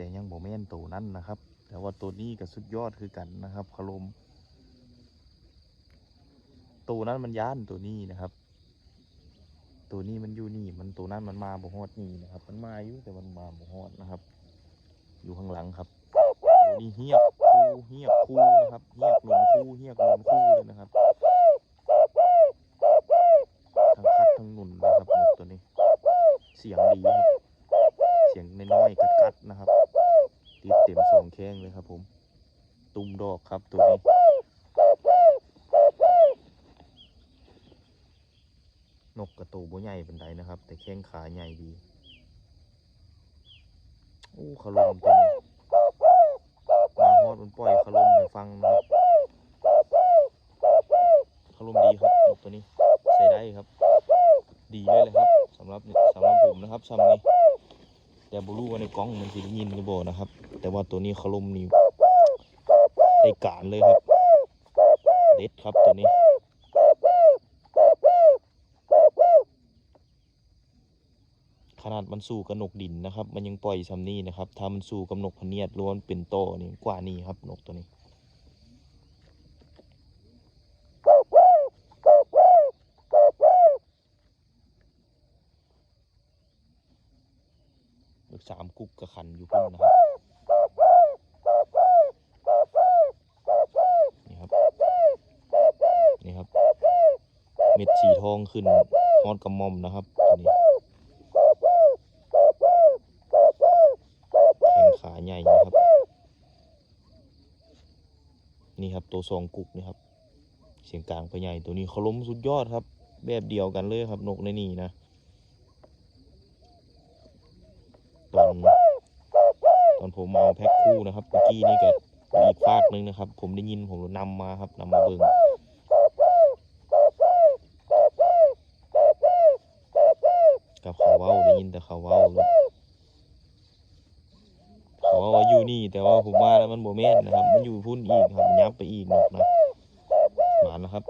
แต่ยังบ่แม่นตัวนั้นนะครับ แต่ว่าตัวนี้ก็สุดยอดคือกันนะครับขลมตัวนั้นมันย่านตัวนี้นะครับ ตัวนี้มันอยู่นี่ มันตัวนั้นมันมาบ่ฮอดนี่นะครับ มันมาอยู่แต่มันมาบ่ฮอดนะครับ อยู่ข้างหลังครับตัวนี้เฮียบคู่เฮียบคู่นะครับเฮียบหลงคู่เฮียบหลงคู่เลยนะครับทั้งคัดทั้งหนุนนะครับตัวนี้ เสียงดีครับ เสียงน้อยๆกัดๆนะครับ ติดเต็มสองแข้ง เลยครับผม ตุ่มดอกครับตัวนี้นกกระตูบ่ใหญ่เป็นไดนะครับ แต่แข้งขาใหญ่ดีโอ้ขลมตัวนี้มาฮอดมันปล่อยขลมให้ฟังนะครับขลมดีครับนกตัวนี้ใช้ได้ครับ ดีเลยเลยครับสำหรับสำหรับผมนะครับซ้ำนี้แต่บรูว่าในกล้องมันสิได้ยินหรือบ่นะครับ แต่ว่าตัวนี้ขลมนี่ได้การเลยครับ เด็ดครับตัวนี้ขนาดมันสู้กับนกดินนะครับ มันยังปล่อยซ้ำนี้นะครับ ถ้ามันสู้กับนกพเนียดล้วนเป็นโตนี่กว่านี้ครับนกตัวนี้ลูกสามกุ๊กกระขันอยู่พุ่นนะครับ นี่ครับ นี่ครับ เม็ดสีทองขึ้นฮอดกระมอมนะครับตัวนี้แข้งขาใหญ่นะครับ นี่ครับตัวสองกุกนี่ครับ เสียงกลางไปใหญ่ตัวนี้เขาล้มสุดยอดครับ แบบเดียวกันเลยครับนกในนี่นะตอนตอนผมเอาแพ็คคู่นะครับเมื่อกี้นี่ก็อีกฝากหนึงนะครับ ผมได้ยินผมนำมาครับนำมาเบิ่ง กับเขาเว้าได้ยินแต่เขาเว้าเขาเว้าว่าอยู่นี่แต่ว่าผมมาแล้วมันโบแม่นนะครับ มันอยู่พุ่นอีกครับมันยับไปอีกนกนะหมานนะครับ